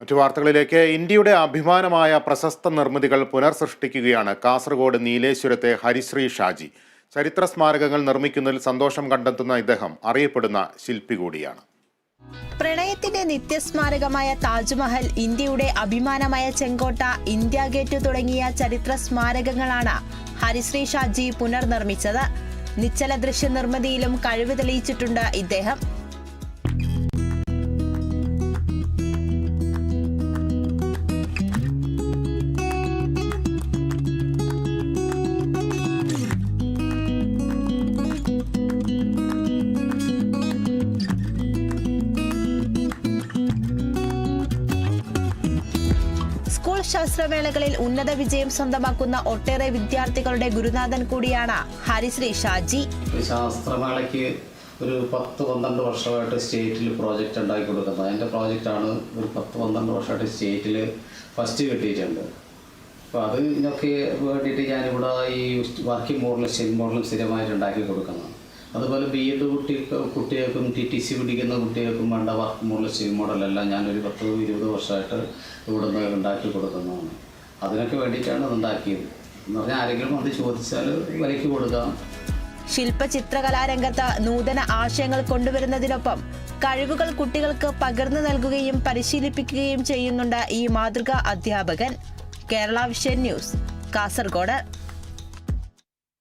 മറ്റു വാർത്തകളിലേക്ക് ഇന്ത്യയുടെ അഭിമാനമായ പ്രശസ്ത നിർമ്മിതികൾ പുനർസൃഷ്ടിക്കുകയാണ്. കാസർഗോഡ് നീലേശ്വരത്തെ ഹരിശ്രീ ഷാജി. ചരിത്ര സ്മാരകങ്ങൾ നിർമ്മിക്കുന്നതിൽ സന്തോഷം കണ്ടെത്തുന്ന ഇദ്ദേഹം അറിയപ്പെടുന്ന ശില്പി കൂടിയാണ്. പ്രണയത്തിന്റെ നിത്യസ്മാരകമായ താജ്മഹൽ ഇന്ത്യയുടെ അഭിമാനമായ ചെങ്കോട്ട ഇന്ത്യ ഗേറ്റ് തുടങ്ങിയ ചരിത്ര സ്മാരകങ്ങളാണ് ഹരിശ്രീ ഷാജി പുനർനിർമ്മിച്ചത്. നിശ്ചല ദൃശ്യ നിർമ്മിതിയിലും കഴിവ് തെളിയിച്ചിട്ടുണ്ട് ഇദ്ദേഹം. സ്കൂൾ ശാസ്ത്രമേളകളിൽ ഉന്നത വിജയം സ്വന്തമാക്കുന്ന ഒട്ടേറെ വിദ്യാർത്ഥികളുടെ ഗുരുനാഥൻ കൂടിയാണ് ഹരിശ്രീ ഷാജി. ശാസ്ത്രമേളയ്ക്ക് ഒരു പത്ത് പന്ത്രണ്ട് വർഷമായിട്ട് സ്റ്റേറ്റിൽ പ്രോജക്റ്റ് ഉണ്ടാക്കി കൊടുക്കുന്നത്. അതിന്റെ ആണ് ഒരു പത്ത് പന്ത്രണ്ട് വർഷമായിട്ട് സ്റ്റേറ്റിൽ ഫസ്റ്റ് കിട്ടിയിട്ടുണ്ട്. അപ്പോൾ അത് ഇതിനൊക്കെ വേണ്ടിയിട്ട് ഞാനിവിടെ ഈ വർക്കിംഗ് മോഡലും സ്റ്റേറ്റ് മോഡലും സ്ഥിരമായിട്ട് ഉണ്ടാക്കി കൊടുക്കുന്നത്. അതുപോലെ ബി എഡ് കുട്ടി കുട്ടികൾക്കും ടി ടി സി പിടിക്കുന്ന കുട്ടികൾക്കും വേണ്ട വർക്ക് മോഡൽ സി മോഡലെല്ലാം ഞാനൊരു പത്ത് ഇരുപത് വർഷമായിട്ട് ഇവിടുന്ന് ഉണ്ടാക്കി കൊടുക്കുന്നതാണ്. അതിനൊക്കെ വേണ്ടിയിട്ടാണ് ഉണ്ടാക്കിയത്. എന്ന് പറഞ്ഞാൽ ആരെങ്കിലും അത് ചോദിച്ചാൽ വിലയ്ക്ക് കൊടുക്കാം. ശില്പ ചിത്രകലാരംഗത്ത് നൂതന ആശയങ്ങൾ കൊണ്ടുവരുന്നതിനൊപ്പം കഴിവുകൾ കുട്ടികൾക്ക് പകർന്നു നൽകുകയും പരിശീലിപ്പിക്കുകയും ചെയ്യുന്നുണ്ട് ഈ മാതൃകാ അധ്യാപകൻ. Kerala vision news Kasaragod.